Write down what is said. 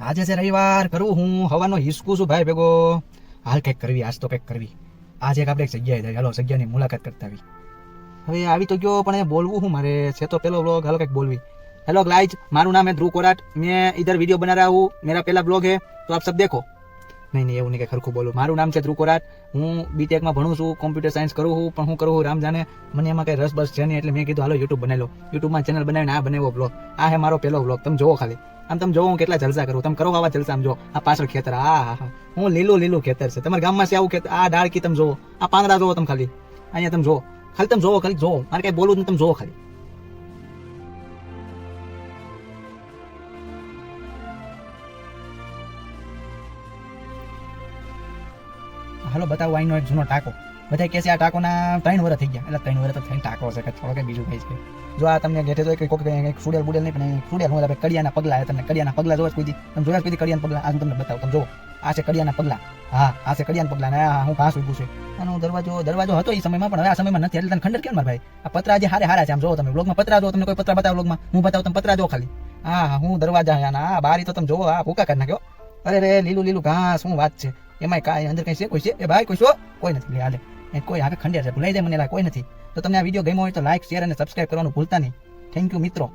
આજે છે રવિવાર કરું હું, હવાનો હિસકું છું ભાઈ ભેગો. હાલ કંઈક કરવી, આજ તો કંઈક કરવી. આજે આપણે એક જગ્યાએ જઈએ. હાલો, જગ્યાની મુલાકાત કરતા આવી. હવે આવી તો ગયો, પણ એ બોલવું હું મારે. છે તો પેલો બ્લોગ હાલો કંઈક બોલવી. હેલો ગ્લાઇજ મારું નામ હે ધ્રુવ કોરાટ. મેં ઇધર વીડિયો બના રહા હું મેરા પહેલા બ્લોગ હે. તો આપ સબ દેખો. નહીં નહીં, એવું નહીં કંઈ ખરખું બોલું. મારું નામ છે ધ્રુવ કોરાટ. હું બીટેકમાં ભણું છું કોમ્પ્યુટર સાયન્સ કરું છું, પણ હું કરું છું રામ જાને મને એમાં કંઈ રસ બસ છે નહીં, એટલે મેં કીધું, હાલો યુટ્યુબ બનાવી લો. યુટ્યુબમાં ચેનલ બનાવીને આ બનાવ્યો બ્લોગ આ હે મારો પહેલો બ્લોગ તમે જોવો ખાલી. આમ તમે જોવો હું કેટલા જલસા કરું, તમે કરો આવા જલસા, આમ જો આ પાછળ ખેતર, આ હા હા હું લીલું લીલું ખેતર છે. તમારા ગામમાં છે આવું ખેતર? આ ડાળકી તમે જોવો આ પાંદડા જોવો તમે ખાલી. અહીંયા તમે જોવો ખાલી તમે જોવો ખાલી જોવો મારે કઈ બોલવું તમે જોવો ખાલી. હાલો, બતાવો આઈનો એક જૂનો ટાંકો. બધા કહે છે આ ટાંકોના ત્રણ વર્ષ થઈ ગયા. એટલે ત્રણ વર્ષ તો થઈને ટાંકો છે કે થોડો કે બીજું કઈ છે. જો આ તમને ઘેટે તો કોઈક કંઈક ફૂડેલ બુડેલ નહીં, પણ ફૂડેલ હું આપણે કડિયાના પગલા તમને. કડિયાના પગલા જોવા કોઈ તમે જોયા કોઈ કડિયાના પગલા? આ હું તમને બતાવું, તમે જો આ છે કડિયાના પગલા. હા, આ છે કડિયાના પગલા. ને આ હું ઘાસ ઉભું છે. આનો દરવાજો દરવાજો હતો એ સમયમાં, પણ હવે આ સમયમાં નથી. એટલે તને ખંડર કેમ ભાઈ? આ પતરા જે હારે હારા છે, આમ જો તમે. બ્લોગમાં પતરા જો તમને કોઈ પતરા બતાવો બ્લોગમાં હું બતાવું, તમે પતરા જો ખાલી. હા હા, હું દરવાજા આ બારી તો તમે જોવો આ ભૂકા કરી નાખ્યો. અરે રે, લીલું લીલું ઘાસ, શું વાત છે? એમાંય કાંઈ અંદર કંઈ છે કોઈ છે? એ ભાઈ, કોઈ છો કોઈ નથી. લે, હાલે. એ કોઈ આગળ ખંડે છે. ભૂલાઈ જાય મને કોઈ નથી. તો તમને આ વીડિયો ગમ્યો હોય તો લાઈક શેર અને સબસ્ક્રાઈબ કરવાનું ભૂલતા નહીં. થેન્ક યુ મિત્રો.